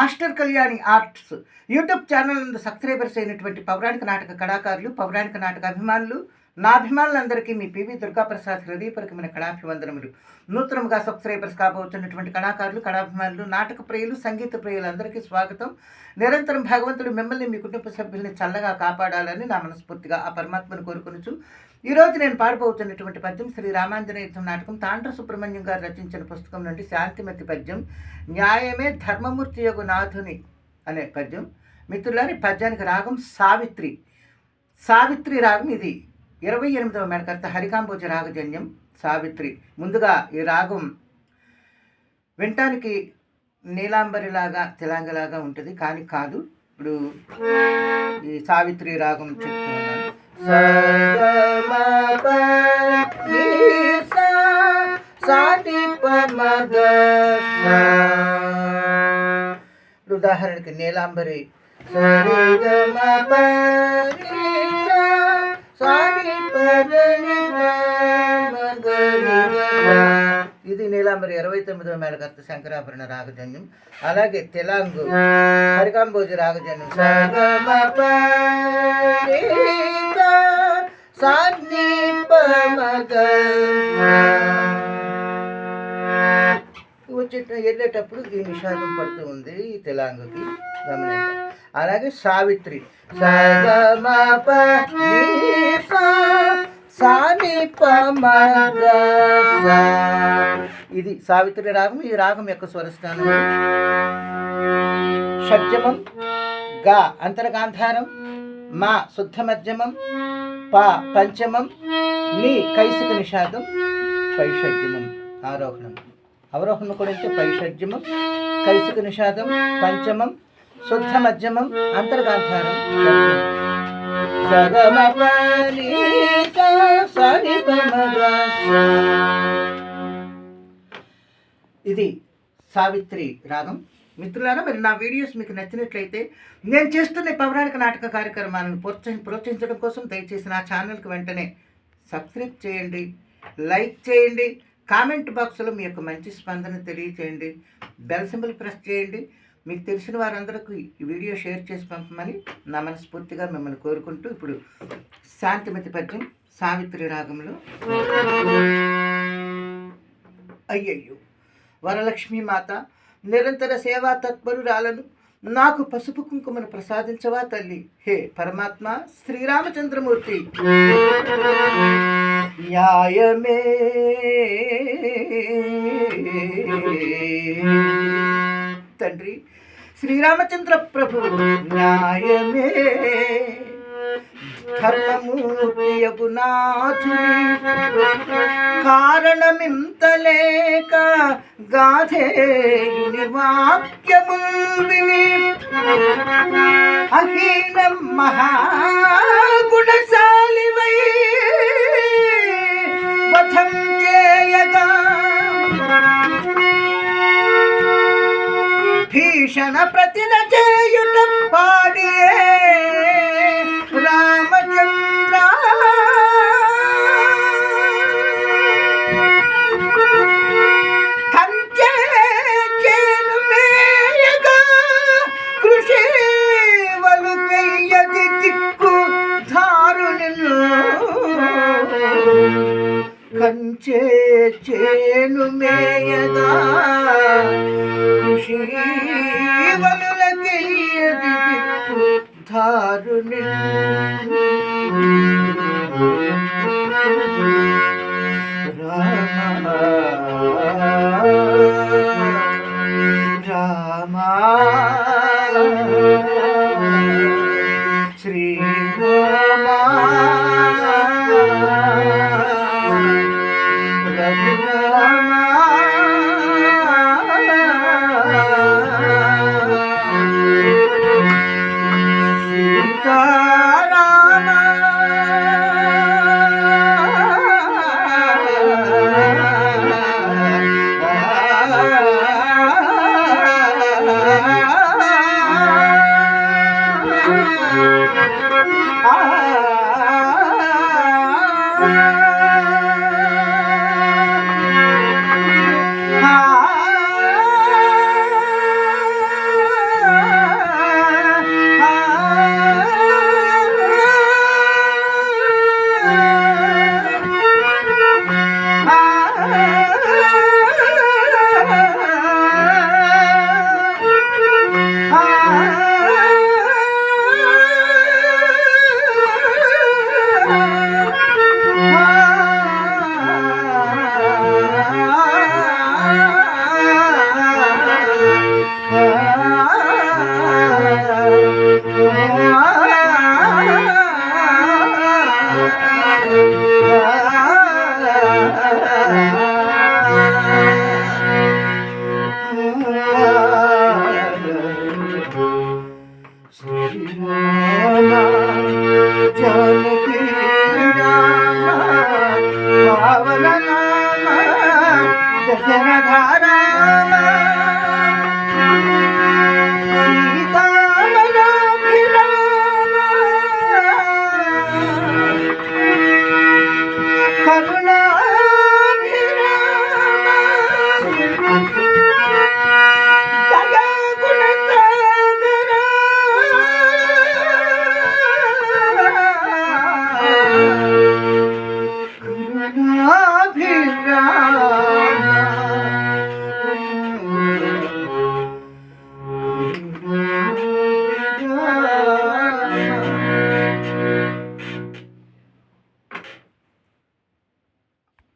Master Kalyani arts YouTube channel నందు subscribers అయినటువంటి పౌరాణిక నాటక కళాకారులు పౌరాణిక నాటక అభిమానులు నా అభిమానులందరికీ మీ పివి దుర్గాప్రసాద్ హృదయపరకమైన కళాభివందనములు. నూతనంగా సబ్స్క్రైబర్స్ కాబోతున్నటువంటి కళాకారులు కళాభిమానులు నాటక ప్రియులు సంగీత ప్రియులందరికీ స్వాగతం. నిరంతరం భగవంతుడు మిమ్మల్ని మీ కుటుంబ సభ్యుల్ని చల్లగా కాపాడాలని నా మనస్ఫూర్తిగా ఆ పరమాత్మను కోరుకొనుచు ఈరోజు నేను పాడబోతున్నటువంటి పద్యం శ్రీ రామాంజనేయత్వం నాటకం. తాండ్ర సుబ్రహ్మణ్యం గారు రచించిన పుస్తకం నుండి శాంతిమతి పద్యం న్యాయమే ధర్మమూర్తి యొక్క నాథుని అనే పద్యం. మిత్రులని పద్యానికి రాగం సావిత్రి. సావిత్రి రాగం ఇది. ఇరవై ఎనిమిదవ మేడకర్త హరికాంబోజ రాగజన్యం సావిత్రి. ముందుగా ఈ రాగం వినటానికి నీలాంబరిలాగా తెలంగలాగా ఉంటుంది. కానీ కాదు ఇప్పుడు ఈ సావిత్రి రాగం చెప్తున్నాను ఉదాహరణకి నీలాంబరి సరిగమప నీసా సాటిపదని ఇది నీలాంబరి ఇరవై తొమ్మిదవ మేళకర్త శంకరాభరణ రాగజన్యం అలాగే తెలంగు హరికాంబోజి రాగజన్యం సగమప నీసా వెళ్ళేటప్పుడు ఈ నిషాదం పడుతూ ఉంది ఈ తెలంగుకి. అలాగే సావిత్రి. ఇది సావిత్రి రాగం. ఈ రాగం యొక్క స్వరస్థానం షడ్జమం గా అంతర్గాంధారం మా శుద్ధ మధ్యమం పా పంచమం ని కైసిక నిషాదం పైషడ్యమం ఆరోహణం. అవరోహణం కూడా అంటే పైషడ్యమం కైసిక నిషాదం పంచమం శుద్ధ మధ్యమం అంతర్గాంధారం షడ్జమం. ఇది సావిత్రి రాగం. మిత్రులారా మరి నా వీడియోస్ మీకు నచ్చినట్లయితే నేను చేస్తున్న పౌరాణిక నాటక కార్యక్రమాలను ప్రోత్సహి ప్రోత్సహించడం కోసం దయచేసి నా ఛానల్కి వెంటనే సబ్స్క్రైబ్ చేయండి లైక్ చేయండి కామెంట్ బాక్స్లో మీ యొక్క మంచి స్పందన తెలియచేయండి బెల్ సింబల్ ప్రెస్ చేయండి. మీకు తెలిసిన వారందరికీ ఈ వీడియో షేర్ చేసి పంపమని నా మనస్ఫూర్తిగా మిమ్మల్ని కోరుకుంటూ ఇప్పుడు శాంతిమతి పద్యం సావిత్రి రాగంలో. అయ్యయ్యో! వరలక్ష్మీ మాత నిరంతర సేవా తత్పరురాలను నాకు పసుపు కుంకుమను ప్రసాదించవా తల్లి? హే పరమాత్మ శ్రీరామచంద్రమూర్తి. న్యాయమే. తండ్రి శ్రీరామచంద్ర ప్రభు న్యాయమే. ధర్మమూర్తియగు నాథుని కారణమింతలేక గాధేయుని వాక్యము విని అహీన మహాగుణశాలివై వధం చేయగా భీషణ ప్రతిన చేయుట కంచే చేను మేయదా కృషి వలులకయ్యది దిక్కు ధారుని जनकी